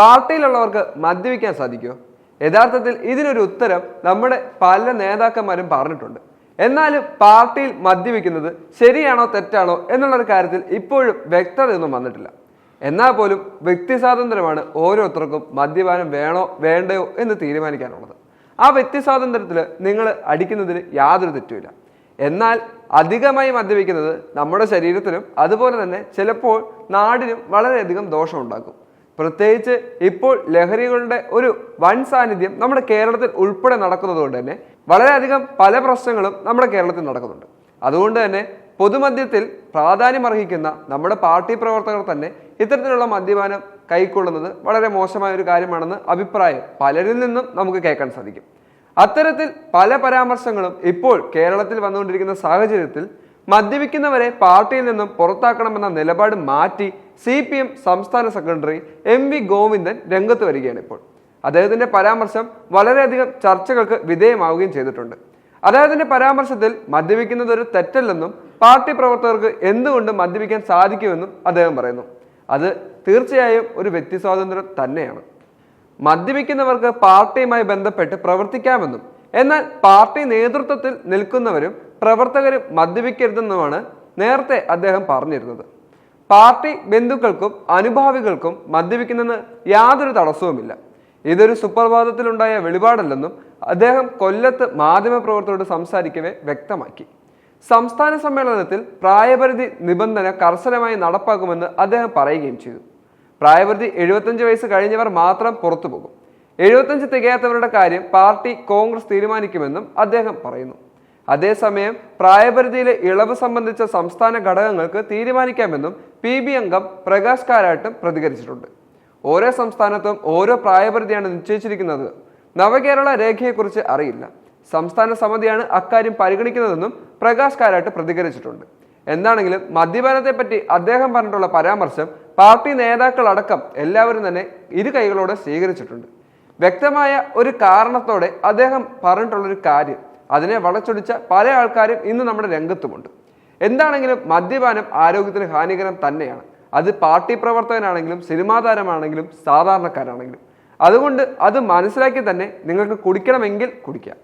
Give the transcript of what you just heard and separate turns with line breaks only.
പാർട്ടിയിലുള്ളവർക്ക് മദ്യപിക്കാൻ സാധിക്കുമോ യഥാർത്ഥത്തിൽ ഇതിനൊരു ഉത്തരം നമ്മുടെ പല നേതാക്കന്മാരും പറഞ്ഞിട്ടുണ്ട്. എന്നാലും പാർട്ടിയിൽ മദ്യപിക്കുന്നത് ശരിയാണോ തെറ്റാണോ എന്നുള്ളൊരു കാര്യത്തിൽ ഇപ്പോഴും വ്യക്തതയൊന്നും വന്നിട്ടില്ല. എന്നാൽ പോലും വ്യക്തി സ്വാതന്ത്ര്യമാണ് ഓരോരുത്തർക്കും മദ്യപാനം വേണോ വേണ്ടയോ എന്ന് തീരുമാനിക്കാനുള്ളത്. ആ വ്യക്തി സ്വാതന്ത്ര്യത്തിൽ നിങ്ങൾ അടിക്കുന്നതിന് യാതൊരു തെറ്റുമില്ല. എന്നാൽ അധികമായി മദ്യപിക്കുന്നത് നമ്മുടെ ശരീരത്തിനും അതുപോലെ തന്നെ ചിലപ്പോൾ നാടിനും വളരെയധികം ദോഷമുണ്ടാക്കും. പ്രത്യേകിച്ച് ഇപ്പോൾ ലഹരികളുടെ ഒരു വൻ സാന്നിധ്യം നമ്മുടെ കേരളത്തിൽ ഉൾപ്പെടെ നടക്കുന്നത് കൊണ്ട് തന്നെ വളരെയധികം പല പ്രശ്നങ്ങളും നമ്മുടെ കേരളത്തിൽ നടക്കുന്നുണ്ട്. അതുകൊണ്ട് തന്നെ പൊതുമദ്യത്തിൽ പ്രാധാന്യം അർഹിക്കുന്ന നമ്മുടെ പാർട്ടി പ്രവർത്തകർ തന്നെ ഇത്തരത്തിലുള്ള മദ്യപാനം കൈക്കൊള്ളുന്നത് വളരെ മോശമായ ഒരു കാര്യമാണെന്ന് അഭിപ്രായം പലരിൽ നിന്നും നമുക്ക് കേൾക്കാൻ സാധിക്കും. അത്തരത്തിൽ പല പരാമർശങ്ങളും ഇപ്പോൾ കേരളത്തിൽ വന്നുകൊണ്ടിരിക്കുന്ന സാഹചര്യത്തിൽ മദ്യപിക്കുന്നവരെ പാർട്ടിയിൽ നിന്നും പുറത്താക്കണമെന്ന നിലപാട് മാറ്റി സി പി എം സംസ്ഥാന സെക്രട്ടറി എം വി ഗോവിന്ദൻ രംഗത്ത് വരികയാണ് ഇപ്പോൾ. അദ്ദേഹത്തിന്റെ പരാമർശം വളരെയധികം ചർച്ചകൾക്ക് വിധേയമാവുകയും ചെയ്തിട്ടുണ്ട്. അദ്ദേഹത്തിന്റെ പരാമർശത്തിൽ മദ്യപിക്കുന്നത് ഒരു തെറ്റല്ലെന്നും പാർട്ടി പ്രവർത്തകർക്ക് എന്തുകൊണ്ട് മദ്യപിക്കാൻ സാധിക്കുമെന്നും അദ്ദേഹം പറയുന്നു. അത് തീർച്ചയായും ഒരു വ്യക്തി സ്വാതന്ത്ര്യം തന്നെയാണ്. മദ്യപിക്കുന്നവർക്ക് പാർട്ടിയുമായി ബന്ധപ്പെട്ട് പ്രവർത്തിക്കാമെന്നും എന്നാൽ പാർട്ടി നേതൃത്വത്തിൽ നിൽക്കുന്നവരും പ്രവർത്തകരും മദ്യപിക്കരുതെന്നുമാണ് നേരത്തെ അദ്ദേഹം പറഞ്ഞിരുന്നത്. പാർട്ടി ബന്ധുക്കൾക്കും അനുഭാവികൾക്കും മദ്യപിക്കുന്നതിന് യാതൊരു തടസ്സവുമില്ല. ഇതൊരു സുപ്രഭാതത്തിലുണ്ടായ വെളിപാടല്ലെന്നും അദ്ദേഹം കൊല്ലത്ത് മാധ്യമപ്രവർത്തകരോട് സംസാരിക്കവേ വ്യക്തമാക്കി. സംസ്ഥാന സമ്മേളനത്തിൽ പ്രായപരിധി നിബന്ധന കർശനമായി നടപ്പാക്കുമെന്ന് അദ്ദേഹം പറയുകയും ചെയ്തു. പ്രായപരിധി എഴുപത്തഞ്ച് വയസ്സ് കഴിഞ്ഞവർ മാത്രം പുറത്തു പോകും എഴുപത്തഞ്ച് തികയാത്തവരുടെ കാര്യം പാർട്ടി കോൺഗ്രസ് തീരുമാനിക്കുമെന്നും അദ്ദേഹം പറയുന്നു. അതേസമയം പ്രായപരിധിയിലെ ഇളവ് സംബന്ധിച്ച സംസ്ഥാന ഘടകങ്ങൾക്ക് തീരുമാനിക്കാമെന്നും പി ബി അംഗം പ്രകാശ് കാരാട്ടും പ്രതികരിച്ചിട്ടുണ്ട്. ഓരോ സംസ്ഥാനത്തും ഓരോ പ്രായപരിധിയാണ് നിശ്ചയിച്ചിരിക്കുന്നത്. നവകേരള രേഖയെക്കുറിച്ച് അറിയില്ല. സംസ്ഥാന സമിതിയാണ് അക്കാര്യം പരിഗണിക്കുന്നതെന്നും പ്രകാശ് കാരാട്ട് പ്രതികരിച്ചിട്ടുണ്ട്. എന്താണെങ്കിലും മദ്യപാനത്തെ പറ്റി അദ്ദേഹം പറഞ്ഞിട്ടുള്ള പരാമർശം പാർട്ടി നേതാക്കളടക്കം എല്ലാവരും തന്നെ ഇരു കൈകളോടെ സ്വീകരിച്ചിട്ടുണ്ട്. വ്യക്തമായ ഒരു കാരണത്തോടെ അദ്ദേഹം പറഞ്ഞിട്ടുള്ളൊരു കാര്യം അതിനെ വളച്ചൊടിച്ച പല ആൾക്കാരും ഇന്ന് നമ്മുടെ രംഗത്തുമുണ്ട്. എന്താണെങ്കിലും മദ്യപാനം ആരോഗ്യത്തിന് ഹാനികരം തന്നെയാണ്. അത് പാർട്ടി പ്രവർത്തകനാണെങ്കിലും സിനിമാ താരമാണെങ്കിലും സാധാരണക്കാരാണെങ്കിലും. അതുകൊണ്ട് അത് മനസ്സിലാക്കി തന്നെ നിങ്ങൾക്ക് കുടിക്കണമെങ്കിൽ കുടിക്കാം.